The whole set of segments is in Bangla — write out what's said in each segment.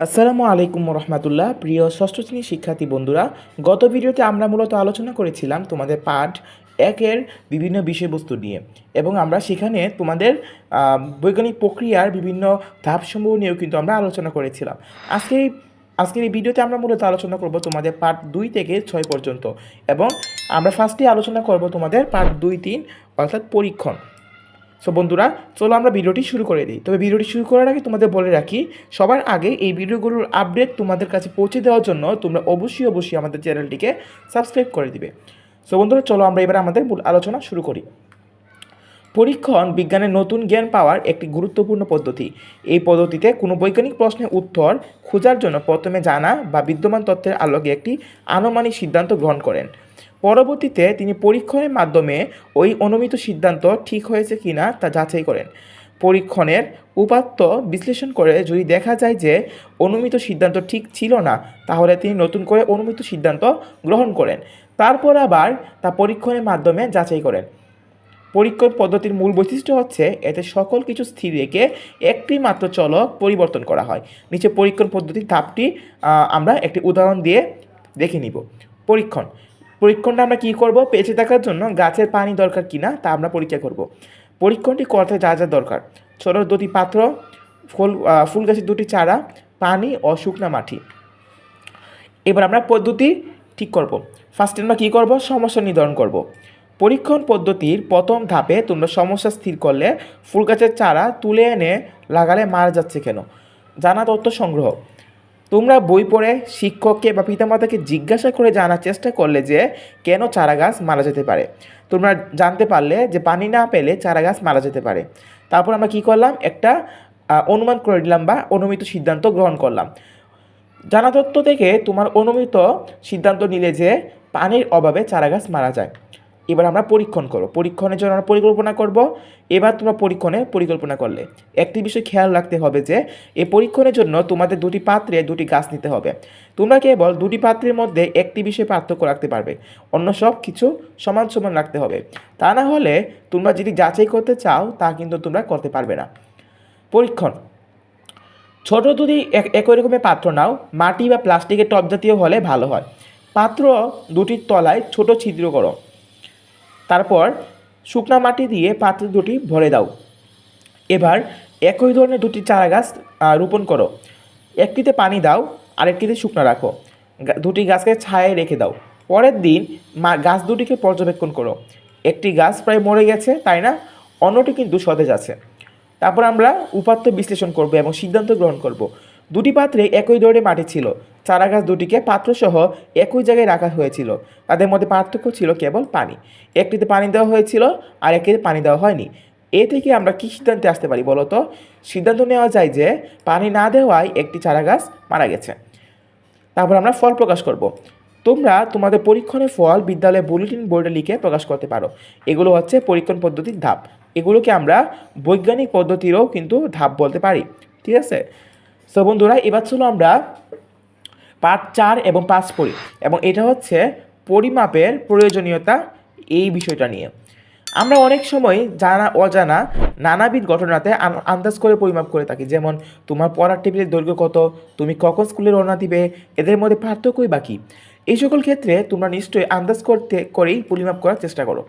আসসালামু আলাইকুম রহমতুল্লাহ প্রিয় ষষ্ঠ শ্রেণির শিক্ষার্থী বন্ধুরা, গত ভিডিওতে আমরা মূলত আলোচনা করেছিলাম তোমাদের পাঠ একের বিভিন্ন বিষয়বস্তু নিয়ে এবং আমরা সেখানে তোমাদের বৈজ্ঞানিক প্রক্রিয়ার বিভিন্ন ধাপসমূহ নিয়েও কিন্তু আমরা আলোচনা করেছিলাম। আজকে, আজকের এই ভিডিওতে আমরা মূলত আলোচনা করব তোমাদের পার্ট দুই থেকে ছয় পর্যন্ত এবং আমরা ফার্স্টে আলোচনা করব তোমাদের পার্ট দুই তিন, অর্থাৎ পরীক্ষণ। সো বন্ধুরা, চলো আমরা ভিডিওটি শুরু করে দিই। তবে ভিডিওটি শুরু করার আগে তোমাদের বলে রাখি, সবার আগে এই ভিডিওগুলোর আপডেট তোমাদের কাছে পৌঁছে দেওয়ার জন্য তোমরা অবশ্যই অবশ্যই আমাদের চ্যানেলটিকে সাবস্ক্রাইব করে দিবে। সো বন্ধুরা, চলো আমরা এবার আমাদের মূল আলোচনা শুরু করি। পরীক্ষণ বিজ্ঞানের নতুন জ্ঞান পাওয়ার একটি গুরুত্বপূর্ণ পদ্ধতি। এই পদ্ধতিতে কোনো বৈজ্ঞানিক প্রশ্নের উত্তর খোঁজার জন্য প্রথমে জানা বা বিদ্যমান তথ্যের আলোকে একটি আনুমানিক সিদ্ধান্ত গ্রহণ করেন। পরবর্তীতে তিনি পরীক্ষণের মাধ্যমে ওই অনুমিত সিদ্ধান্ত ঠিক হয়েছে কিনা তা যাচাই করেন। পরীক্ষণের উপাত্ত বিশ্লেষণ করে যদি দেখা যায় যে অনুমিত সিদ্ধান্ত ঠিক ছিল না, তাহলে তিনি নতুন করে অনুমিত সিদ্ধান্ত গ্রহণ করেন। তারপর আবার তা পরীক্ষণের মাধ্যমে যাচাই করেন। পরীক্ষণ পদ্ধতির মূল বৈশিষ্ট্য হচ্ছে, এতে সকল কিছু স্থির রেখে একটি মাত্র চলক পরিবর্তন করা হয়। নিচে পরীক্ষণ পদ্ধতির ধাপটি আমরা একটি উদাহরণ দিয়ে দেখে নিব। পরীক্ষণ পরীক্ষণটা আমরা কী করব? বেঁচে থাকার জন্য গাছের পানি দরকার কিনা তা আমরা পরীক্ষা করব। পরীক্ষণটি করতে যা যা দরকার। ছোট দুটি পাত্র, ফুল ফুল গাছের দুটি চারা, পানি ও শুকনা মাটি। এবার আমরা পদ্ধতি ঠিক করব। ফার্স্টে আমরা কী করব? সমস্যা নির্ধারণ করব। পরীক্ষণ পদ্ধতির প্রথম ধাপে তোমরা সমস্যা স্থির করলে ফুল গাছের চারা তুলে এনে লাগালে মারা যাচ্ছে কেন? জানা তথ্য সংগ্রহ। তোমরা বই পড়ে শিক্ষককে বা পিতামাতাকে জিজ্ঞাসা করে জানার চেষ্টা করলে যে কেন চারা গাছ মারা যেতে পারে। তোমরা জানতে পারলে যে পানি না পেলে চারা গাছ মারা যেতে পারে। তারপর আমরা কি করলাম? একটা অনুমান করে দিলাম বা অনুমিত সিদ্ধান্ত গ্রহণ করলাম। জানা তথ্য থেকে তোমার অনুমিত সিদ্ধান্ত নিলে যে পানির অভাবে চারাগাছ মারা যায়। এবার আমরা পরীক্ষণ করব। পরীক্ষণের জন্য আমরা পরিকল্পনা করব। এবার তোমরা পরীক্ষণে পরিকল্পনা করলে। একটি বিষয় খেয়াল রাখতে হবে যে এই পরীক্ষণের জন্য তোমাদের দুটি পাত্রে দুটি গাছ নিতে হবে। তোমরা কেবল দুটি পাত্রের মধ্যে একটি বিষয়ে পার্থক্য রাখতে পারবে। অন্য সব কিছু সমান সমান রাখতে হবে। তা না হলে তোমরা যদি যাচাই করতে চাও, তা কিন্তু তোমরা করতে পারবে না। পরীক্ষণ। ছোট এক একই রকমের পাত্র নাও, মাটি বা প্লাস্টিকের টব জাতীয় হলে ভালো হয়। পাত্র দুটির তলায় ছোট ছিদ্র করো। তারপর শুকনা মাটি দিয়ে পাত্র দুটি ভরে দাও। এবার একই ধরনের দুটি চারা গাছ রোপণ করো। একটিতে পানি দাও, আরেকটিতে শুকনো রাখো। দুটি গাছকে ছায়ায় রেখে দাও। পরের দিন মা, গাছ দুটিকে পর্যবেক্ষণ করো। একটি গাছ প্রায় মরে গেছে, তাই না? অন্যটি কিন্তু সতেজ আছে। তারপর আমরা উপাত্ত বিশ্লেষণ করব এবং সিদ্ধান্ত গ্রহণ করব। দুটি পাত্রে একই ধরনের মাটি ছিল। চারা গাছ দুটিকে পাত্রসহ একই জায়গায় রাখা হয়েছিল। তাদের মধ্যে পার্থক্য ছিল কেবল পানি। একটিতে পানি দেওয়া হয়েছিল আর একটিতে পানি দেওয়া হয়নি। এ থেকে আমরা কী সিদ্ধান্তে আসতে পারি বলো তো? সিদ্ধান্ত নেওয়া যায় যে, পানি না দেওয়ায় একটি চারা গাছ মারা গেছে। তারপর আমরা ফল প্রকাশ করব। তোমরা তোমাদের পরীক্ষণের ফল বিদ্যালয়ে বুলেটিন বোর্ডে লিখে প্রকাশ করতে পারো। এগুলো হচ্ছে পরীক্ষণ পদ্ধতির ধাপ। এগুলোকে আমরা বৈজ্ঞানিক পদ্ধতিরও কিন্তু ধাপ বলতে পারি। ঠিক আছে? সো বন্ধুরা, এবার ছিল আমরা পার্ট চার এবং পাঁচ পড়ি। এবং এটা হচ্ছে পরিমাপের প্রয়োজনীয়তা এই বিষয়টা নিয়ে। আমরা অনেক সময় জানা, অজানা, নানাবিধ ঘটনাতে আন্দাজ করে পরিমাপ করে থাকি। যেমন, তোমার পড়ার টেবিলের দৈর্ঘ্য কত? তুমি কখন স্কুলে রওনা দিবে? এদের মধ্যে পার্থক্যই বাকি এই সকল ক্ষেত্রে তোমরা নিশ্চয়ই আন্দাজ করতে করেই পরিমাপ করার চেষ্টা করো।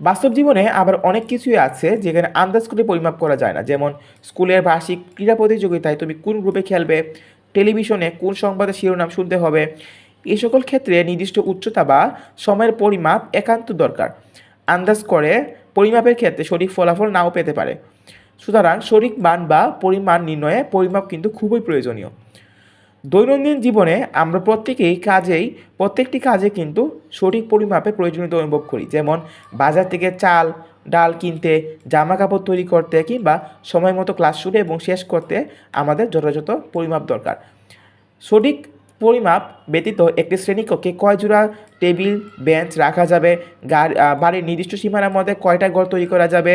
বাস্তব জীবনে আবার অনেক কিছুই আছে যেখানে আন্দাজ করে পরিমাপ করা যায় না। যেমন স্কুলের বার্ষিক ক্রীড়া প্রতিযোগিতায় তুমি কোন গ্রুপে খেলবে, টেলিভিশনে কোন সংবাদের শিরোনাম শুনতে হবে এই সকল ক্ষেত্রে নির্দিষ্ট উচ্চতা বা সময়ের পরিমাপ একান্ত দরকার। আন্দাজ করে পরিমাপের ক্ষেত্রে সঠিক ফলাফল নাও পেতে পারে। সুতরাং সঠিক মান বা পরিমাণ নির্ণয়ে পরিমাপ কিন্তু খুবই প্রয়োজনীয়। দৈনন্দিন জীবনে আমরা প্রত্যেকেই কাজেই, প্রত্যেকটি কাজে কিন্তু সঠিক পরিমাপে প্রয়োজনীয়তা অনুভব করি। যেমন, বাজার থেকে চাল, ডাল কিনতে জামা কাপড় তৈরি করতে কিংবা সময় মতো ক্লাস শুরু এবং শেষ করতে আমাদের যথাযথ পরিমাপ দরকার। সঠিক পরিমাপ ব্যতীত একটি শ্রেণীকক্ষে কয় জোড়া টেবিল, বেঞ্চ রাখা যাবে বাড়ির নির্দিষ্ট সীমানার মধ্যে কয়টা ঘর তৈরি করা যাবে,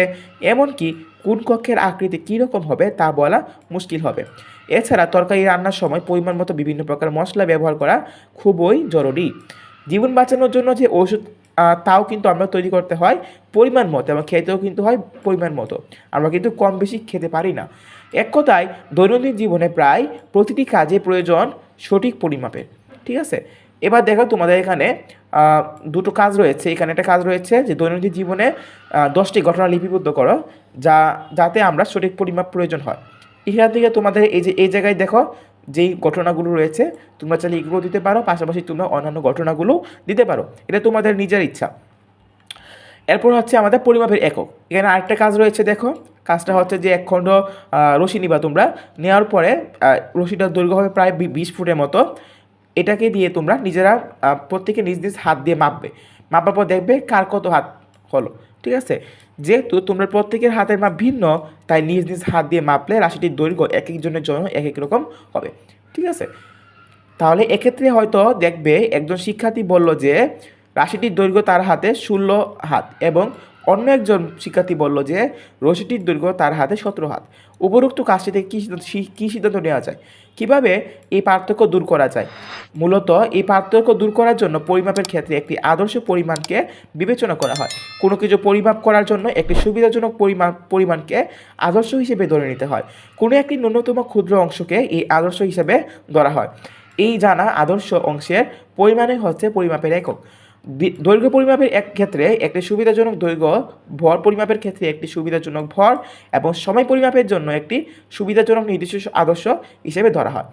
এমনকি কোন কক্ষের আকৃতি কীরকম হবে তা বলা মুশকিল হবে। এছাড়া তরকারি রান্নার সময় পরিমাণ মতো বিভিন্ন প্রকার মশলা ব্যবহার করা খুবই জরুরি। জীবন বাঁচানোর জন্য যে ওষুধ তাও কিন্তু আমরা তৈরি করতে হয় পরিমাণ মতো এবং খেতেও কিন্তু হয় পরিমাণ মতো। আমরা কিন্তু কম বেশি খেতে পারি না। এক কথায়, দৈনন্দিন জীবনে প্রায় প্রতিটি কাজে প্রয়োজন সঠিক পরিমাপের। ঠিক আছে? এবার দেখো তোমাদের এখানে দুটো কাজ রয়েছে। এখানে একটা কাজ রয়েছে যে দৈনন্দিন জীবনে দশটি ঘটনা লিপিবদ্ধ করো, যা, যাতে আমরা সঠিক পরিমাপ প্রয়োজন হয়। এখান থেকে তোমাদের এই যে, এই জায়গায় দেখো যেই ঘটনাগুলো রয়েছে তোমরা চাইলে এগুলো দিতে পারো পাশাপাশি তোমরা অন্যান্য ঘটনাগুলো দিতে পারো। এটা তোমাদের নিজের ইচ্ছা। এরপর হচ্ছে আমাদের পরিমাপের একক। এখানে আরেকটা কাজ রয়েছে দেখো। কাজটা হচ্ছে যে এক খণ্ড রশি নিবা তোমরা। নেওয়ার পরে আহ, রশিটার দৈর্ঘ্য হবে প্রায় বিশ ফুটের মতো। এটাকে দিয়ে তোমরা নিজেরা প্রত্যেকে নিজ নিজ হাত দিয়ে মাপবে। মাপার পর দেখবে কার কত হাত হলো ঠিক আছে? যেহেতু তোমরা প্রত্যেকের হাতের মাপ ভিন্ন তাই নিজ নিজ হাত দিয়ে মাপলে রাশিটির দৈর্ঘ্য এক একজনের জন্য এক এক রকম হবে। ঠিক আছে? তাহলে এক্ষেত্রে হয়তো দেখবে একজন শিক্ষার্থী বলল যে, রাশিটির দৈর্ঘ্য তার হাতে ষোলো হাত এবং অন্য একজন শিক্ষার্থী বলল যে, রশিটির দৈর্ঘ্য তার হাতে সতেরো হাত। উপরোক্ত কাজটি থেকে কী সিদ্ধান্ত কী সিদ্ধান্ত নেওয়া যায়? কীভাবে এই পার্থক্য দূর করা যায়? মূলত এই পার্থক্য দূর করার জন্য পরিমাপের ক্ষেত্রে একটি আদর্শ পরিমাণকে বিবেচনা করা হয়। কোনো কিছু পরিমাপ করার জন্য একটি সুবিধাজনক পরিমাণ পরিমাণকে আদর্শ হিসেবে ধরে নিতে হয়। কোনো একটি ন্যূনতম ক্ষুদ্র অংশকে এই আদর্শ হিসেবে ধরা হয়। এই জানা আদর্শ অংশের পরিমাণে হচ্ছে পরিমাপের একক। দৈর্ঘ্য পরিমাপের এক ক্ষেত্রে একটি সুবিধাজনক দৈর্ঘ্য ভর পরিমাপের ক্ষেত্রে একটি সুবিধাজনক ভর এবং সময় পরিমাপের জন্য একটি সুবিধাজনক নির্দিষ্ট আদর্শ হিসেবে ধরা হয়।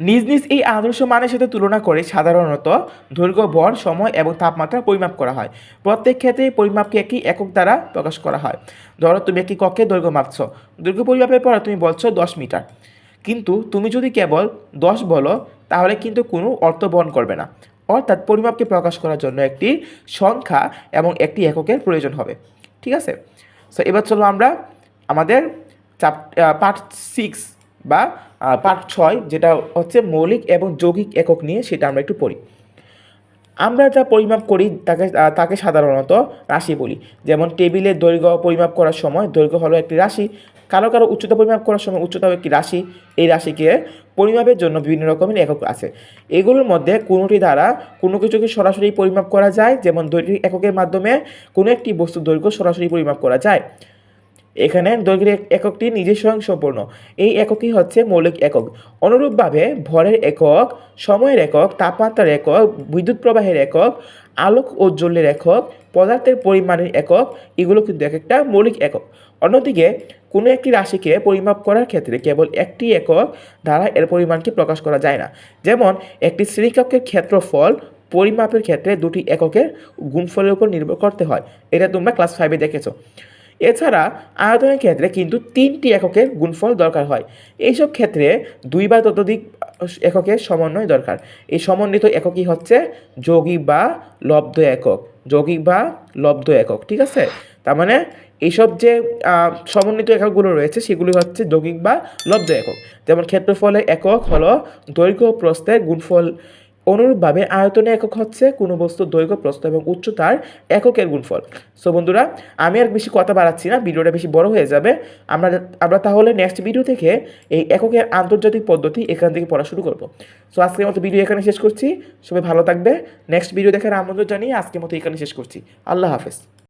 নিজ নিজ এই আদর্শ মানের সাথে তুলনা করে সাধারণত দৈর্ঘ্য, ভর, সময় এবং তাপমাত্রা পরিমাপ করা হয়। প্রত্যেক ক্ষেত্রে পরিমাপকে একই একক দ্বারা প্রকাশ করা হয়। ধরো, তুমি একটি কক্ষে দৈর্ঘ্য মাপছ। দৈর্ঘ্য পরিমাপের পর তুমি বলছো দশ মিটার। কিন্তু তুমি যদি কেবল দশ বলো, তাহলে কিন্তু কোনো অর্থ বহন করবে না। অর্থাৎ পরিমাপকে প্রকাশ করার জন্য একটি সংখ্যা এবং একটি এককের প্রয়োজন হবে। ঠিক আছে? সো এবার চলো আমরা আমাদের চাপ পার্ট সিক্স বা পার্ট ছয় যেটা হচ্ছে মৌলিক এবং যৌগিক একক নিয়ে সেটা আমরা একটু পড়ি। আমরা যা পরিমাপ করি তাকে তাকে সাধারণত রাশি বলি। যেমন টেবিলের দৈর্ঘ্য পরিমাপ করার সময় দৈর্ঘ্য হলো একটি রাশি কারও কারও উচ্চতা পরিমাপ করার সময় উচ্চতাও একটি রাশি? এই রাশিকে পরিমাপের জন্য বিভিন্ন রকমের একক আছে। এগুলোর মধ্যে কোনোটি দ্বারা কোনো কিছুকে সরাসরি পরিমাপ করা যায়, যেমন দৈর্ঘ্য এককের মাধ্যমে কোনো একটি বস্তুর দৈর্ঘ্য সরাসরি পরিমাপ করা যায়। এখানে দৈর্ঘ্যের এক- এককটি নিজে স্বয়ংসম্পূর্ণ এই এককই হচ্ছে মৌলিক একক। অনুরূপভাবে ভরের একক, সময়ের একক, তাপমাত্রার একক, বিদ্যুৎ প্রবাহের একক, আলোক ঔজ্জ্বল্যের একক, পদার্থের পরিমাণের একক, এগুলো কিন্তু এক একটা মৌলিক একক। অন্যদিকে, কোনো একটি রাশিকে পরিমাপ করার ক্ষেত্রে কেবল একটি একক দ্বারা এর পরিমাণকে প্রকাশ করা যায় না। যেমন, একটি শ্রেণীকক্ষের ক্ষেত্রফল পরিমাপের ক্ষেত্রে দুটি এককের গুণফলের উপর নির্ভর করতে হয়। এটা তোমরা ক্লাস ফাইভে দেখেছ। এছাড়া, আয়তনের ক্ষেত্রে কিন্তু তিনটি এককের গুণফল দরকার হয়। এইসব ক্ষেত্রে দুই বা ততোধিক এককের সমন্বয় দরকার। এই সমন্বিত এককই হচ্ছে যৌগিক বা লব্ধ একক। যৌগিক বা লব্ধ একক, ঠিক আছে? তার মানে এইসব যে সমন্বিত এককগুলো রয়েছে, সেগুলি হচ্ছে যৌগিক বা লব্ধ একক। যেমন ক্ষেত্রফলের একক হলো দৈর্ঘ্য প্রস্থের গুণফল অনুরূপভাবে আয়তনে একক হচ্ছে কোনো বস্তুর দৈর্ঘ্য, প্রস্থ এবং উচ্চতার এককের গুণফল। সো বন্ধুরা, আমি আর বেশি কথা বাড়াচ্ছি না, ভিডিওটা বেশি বড় হয়ে যাবে। আমরা আমরা তাহলে নেক্সট ভিডিও থেকে এই এককের আন্তর্জাতিক পদ্ধতি এখান থেকে পড়া শুরু করব। সো আজকের মতো ভিডিও এখানে শেষ করছি। সবাই ভালো থাকবে। নেক্সট ভিডিও দেখার আমন্ত্রণ জানিয়ে আজকের মতো এখানে শেষ করছি। আল্লাহ হাফেজ।